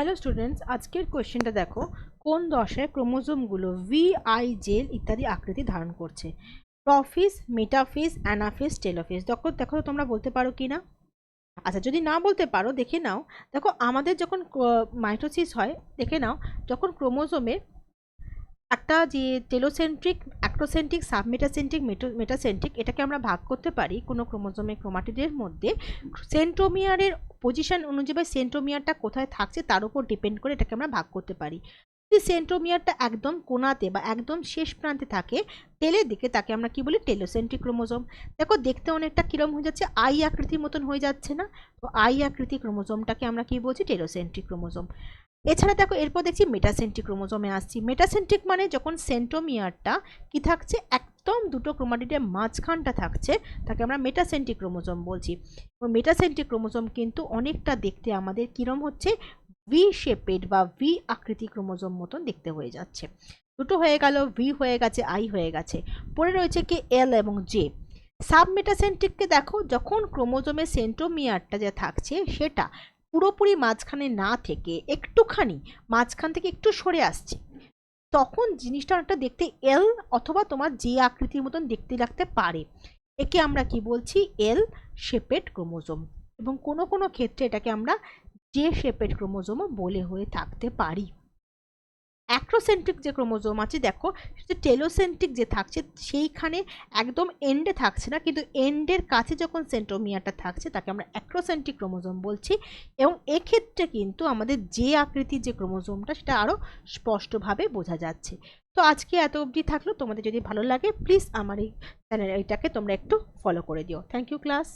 Hello students আজকের কোয়েশ্চেনটা দেখো, কোন দশায় ক্রোমোজোমগুলো ভি আই জেল ইত্যাদি আকৃতি ধারণ করছে? প্রফিস মেটাফিস অ্যানাফিস টেলোফিস দেখো দেখো তোমরা বলতে পারো কি না আচ্ছা যদি না বলতে পারো, দেখে নাও। দেখো, আমাদের যখন মাইটোসিস হয়, দেখে নাও, যখন ক্রোমোজোমে একটা যে টেলোসেন্ট্রিক অ্যাক্টোসেন্ট্রিক সাবমেটাসেন্ট্রিক মেটাসেন্ট্রিক এটাকে আমরা ভাগ করতে পারি কোনো ক্রোমোজোমে ক্রোমাটিডের মধ্যে। সেন্ট্রোমিয়ারের পজিশন অনুযায়ী সেন্ট্রোমিয়ারটা কোথায় থাকছে তার উপর ডিপেন্ড করে এটাকে আমরা ভাগ করতে পারি। যদি সেন্ট্রোমিয়ারটা একদম কোনাতে বা একদম শেষ প্রান্তে থাকে টেলের দিকে তাকে আমরা কি বলি? Telocentric chromosome. দেখো, দেখতে অনেকটা কিরম হয়ে যাচ্ছে, আই আকৃতির মতন হয়ে যাচ্ছে না? তো আই আকৃতি ক্রোমোজোমটাকে আমরা কি বলছি? Telocentric chromosome. এছাড়া দেখো, এরপর দেখছি মেটাসেন্ট্রিক ক্রোমোজোমে আসছি। মেটাসেন্ট্রিক মানে যখন সেন্টোমিয়ারটা কি থাকছে? একদম দুটো ক্রোমাটিডের মাঝখানটা থাকছে, তাকে আমরা মেটাসেন্ট্রিক ক্রোমোজোম বলছি। মেটাসেন্ট্রিক ক্রোমোজোম কিন্তু অনেকটা দেখতে আমাদের কিরম হচ্ছে? ভি শেপেড বা ভি আকৃতি ক্রোমোজোম মতন দেখতে হয়ে যাচ্ছে। দুটো হয়ে গেল ভি হয়ে গেছে আই হয়ে গেছে। পরে রয়েছে কি এল এবং জে সাবমেটাসেন্ট্রিককে দেখো, যখন ক্রোমোজোমের সেন্টোমিয়ারটা যে থাকছে, সেটা পুরোপুরি মাঝখানে না থেকে একটুখানি মাঝখান থেকে একটু সরে আসছে। তখন জিনিসটা একটা দেখতে এল অথবা তোমার যে আকৃতির মতন দেখতে লাগতে পারে। একে আমরা কি বলছি? এল শেপেড ক্রোমোজোম এবং কোনো কোনো ক্ষেত্রে এটাকে আমরা যে শেপেড ক্রোমোজোমও বলে হয়ে থাকতে পারি। অ্যাক্রোসেন্ট্রিক যে ক্রোমোজোম আছে, দেখো সেটা টেলোসেন্ট্রিক যে থাকছে, সেইখানে একদম এন্ডে থাকছে না, কিন্তু এন্ডের কাছে যখন সেন্ট্রোমিয়াটা থাকছে, তাকে আমরা অ্যাক্রোসেন্ট্রিক ক্রোমোজোম বলছি। এবং এক্ষেত্রে কিন্তু আমাদের যে আকৃতির যে ক্রোমোজোমটা, সেটা আরও স্পষ্টভাবে বোঝা যাচ্ছে। তো আজকে এত অবধি থাকল, তোমাদের যদি ভালো লাগে প্লিজ আমার এই চ্যানেল এইটাকে তোমরা একটু ফলো করে দিও। Thank you class